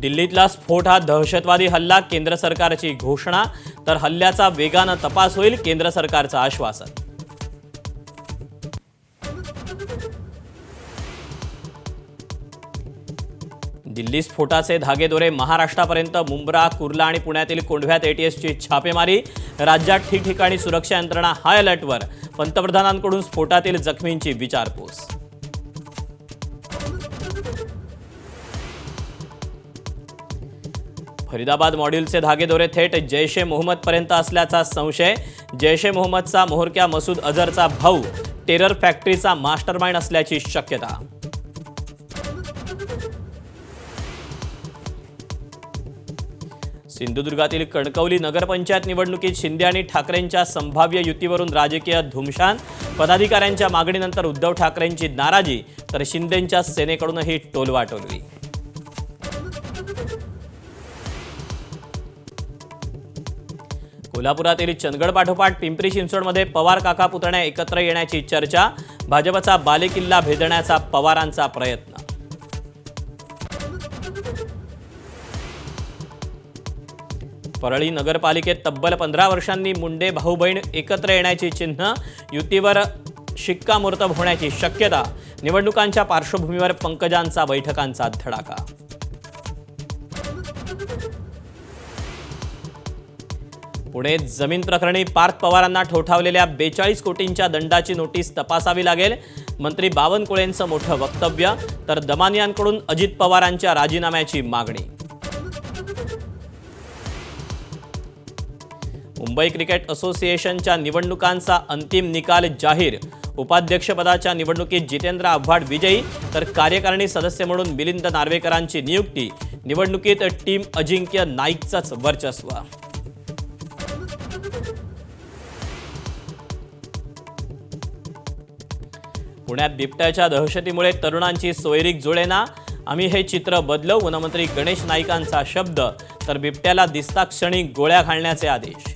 दिल्लीतला स्फोट हा दहशतवादी हल्ला केंद्र सरकारची घोषणा. तर हल्ल्याचा वेगानं तपास होईल केंद्र सरकारचं आश्वासन. दिल्ली स्फोटाचे धागेदोरे महाराष्ट्रापर्यंत मुंब्रा कुर्ला आणि पुण्यातील कोंढव्यात एटीएसची छापेमारी. राज्यात ठिकठिकाणी सुरक्षा यंत्रणा हाय अलर्टवर पंतप्रधानांकडून स्फोटातील जखमींची विचारपूस. फरीदाबाद मॉड्यूलचे धागेदोरे थेट जैश ए मोहम्मदपर्यंत असल्याचा संशय. जैश ए मोहम्मदचा मोहरक्या मसूद अझरचा भाऊ. टेरर फॅक्टरीचा मास्टरमाइंड असल्याची शक्यता. सिंधुदुर्गातील कणकवली नगरपंचायत निवडणुकीत शिंदे आणि ठाकरेंच्या संभाव्य युतीवरून राजकीय धुमशान. पदाधिकाऱ्यांच्या मागणीनंतर उद्धव ठाकरेंची नाराजी तर शिंदेंच्या सेनेकडूनही टोलवाटोलवी कोल्हापुरातील चंदगड पाठोपाठ पिंपरी चिंचवडमध्ये पवार काका पुतण्या एकत्र येण्याची चर्चा भाजपचा बालेकिल्ला भेदण्याचा पवारांचा प्रयत्न. परळी नगरपालिकेत तब्बल पंधरा वर्षांनी मुंडे भाऊ बहीण एकत्र येण्याची चिन्ह युतीवर शिक्कामोर्तब होण्याची शक्यता निवडणुकांच्या पार्श्वभूमीवर पंकजांचा बैठकांचा धडाका. पुणे जमीन प्रकरणी पार्थ पवारांना ठोठावलेल्या बेचाळीस कोटींच्या दंडाची नोटीस तपासावी लागेल. मंत्री बावनकुळेंचं मोठं वक्तव्य तर दमानियांकडून अजित पवारांच्या राजीनाम्याची मागणी. मुंबई क्रिकेट असोसिएशनच्या निवडणुकांचा अंतिम निकाल जाहीर. उपाध्यक्षपदाच्या निवडणुकीत जितेंद्र आव्हाड विजयी तर कार्यकारिणी सदस्य म्हणून मिलिंद नार्वेकरांची नियुक्ती. निवडणुकीत टीम अजिंक्य नाईकचाच वर्चस्व. पुण्यात बिबट्याच्या दहशतीमुळे तरुणांची सोयरीक जुळेना. आम्ही हे चित्र बदलव वनमंत्री गणेश नाईकांचा शब्द. तर बिबट्याला दिसता क्षणी गोळ्या घालण्याचे आदेश.